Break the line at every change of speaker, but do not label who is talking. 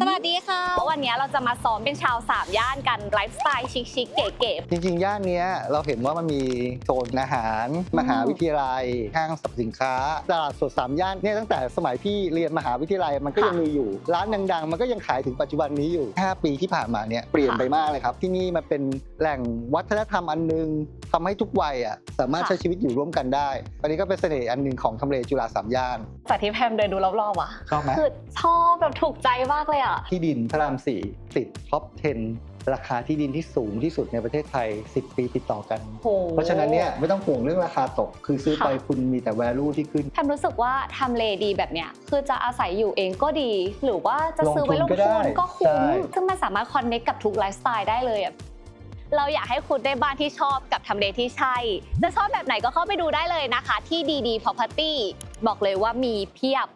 สวัสดีค่ะ วันนี้เราจะมาซ้อมเป็นชาวสามย่านกันไลฟ์สไตล์ชิคๆเก๋
จริงๆ ย่านเนี้ยเราเห็นว่ามันมีโซนอาหาร มหาวิทยาลัย ห้างสรรพสินค้า ตลาดสดสามย่านเนี่ยตั้งแต่สมัยพี่เรียนมหาวิทยาลัยมันก็ยังมีอยู่ ร้านดังๆ มันก็ยังขายถึงปัจจุบันนี้อยู่ 5 ปีที่ผ่านมาเนี่ยเปลี่ยนไปมากเลยครับ ที่นี่มันเป็นแหล่งวัฒนธรรมอันหนึง ทำให้ทุกวัยอะสามารถใช้ชีวิตอยู่ร่วมกันได้อันนี้ก็เป็นเสน่ห์อันหนึ่งของทำเลจุฬาสามย่าน
ๆจากที่แพมเดินดูรอบๆอะ
ชอบไหม
คือชอบแบบถูกใจมากเลยอะ
ที่ดินพระรามสี่ติดท็อป 10ราคาที่ดินที่สูงที่สุดในประเทศไทย 10 ปีติดต่อกัน
โห
เพราะฉะนั้นเนี่ยไม่ต้องห่วงเรื่องราคาตก คือซื้อไป
ค่ะ
คุณมีแต่ value ที่ขึ้น
แพมรู้สึกว่าทำเลดีแบบเนี้ยคือจะอาศัยอยู่เองก็ดี หรือว่าจะซื้อไว้ล
ล
ง
งทุนก็
ทุ
ได้
นก็คุ้ม
ใช่
ซึ่งมันสามารถคอนเน c t กับทุกไลฟ์สไตล์ได้เลยอะ เราอยากให้คุณได้บ้านที่ชอบกับทำเลที่ใช่ จะชอบแบบไหนก็เข้าไปดูได้เลยนะคะ ที่ดีดี property บอกเลยว่ามีเพียบ